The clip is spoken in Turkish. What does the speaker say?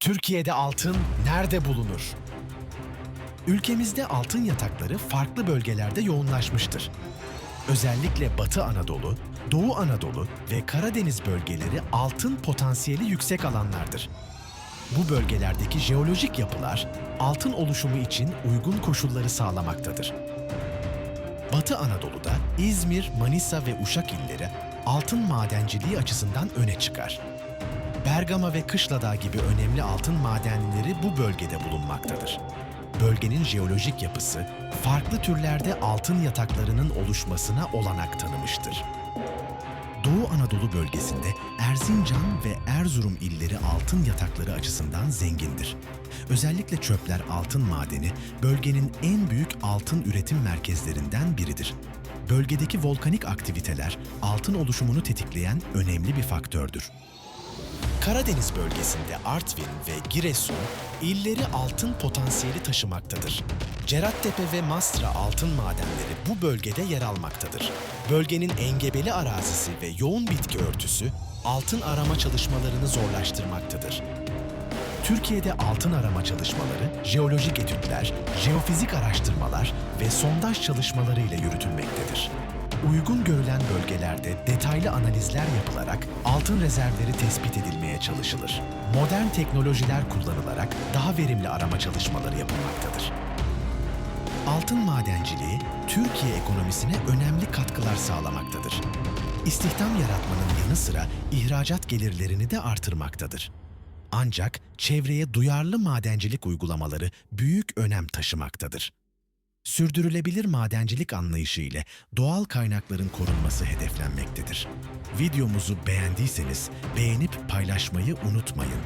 Türkiye'de altın nerede bulunur? Ülkemizde altın yatakları farklı bölgelerde yoğunlaşmıştır. Özellikle Batı Anadolu, Doğu Anadolu ve Karadeniz bölgeleri altın potansiyeli yüksek alanlardır. Bu bölgelerdeki jeolojik yapılar altın oluşumu için uygun koşulları sağlamaktadır. Batı Anadolu'da İzmir, Manisa ve Uşak illeri altın madenciliği açısından öne çıkar. Bergama ve Kışladağ gibi önemli altın madenleri bu bölgede bulunmaktadır. Bölgenin jeolojik yapısı farklı türlerde altın yataklarının oluşmasına olanak tanımıştır. Doğu Anadolu bölgesinde Erzincan ve Erzurum illeri altın yatakları açısından zengindir. Özellikle çöpler altın madeni bölgenin en büyük altın üretim merkezlerinden biridir. Bölgedeki volkanik aktiviteler altın oluşumunu tetikleyen önemli bir faktördür. Karadeniz bölgesinde Artvin ve Giresun illeri altın potansiyeli taşımaktadır. Cerattepe ve Mastra altın madenleri bu bölgede yer almaktadır. Bölgenin engebeli arazisi ve yoğun bitki örtüsü altın arama çalışmalarını zorlaştırmaktadır. Türkiye'de altın arama çalışmaları, jeolojik etütler, jeofizik araştırmalar ve sondaj çalışmaları ile yürütülmektedir. Uygun görülen bölgelerde detaylı analizler yapılarak altın rezervleri tespit edilmeye çalışılır. Modern teknolojiler kullanılarak daha verimli arama çalışmaları yapılmaktadır. Altın madenciliği Türkiye ekonomisine önemli katkılar sağlamaktadır. İstihdam yaratmanın yanı sıra ihracat gelirlerini de artırmaktadır. Ancak çevreye duyarlı madencilik uygulamaları büyük önem taşımaktadır. Sürdürülebilir madencilik anlayışı ile doğal kaynakların korunması hedeflenmektedir. Videomuzu beğendiyseniz beğenip paylaşmayı unutmayın.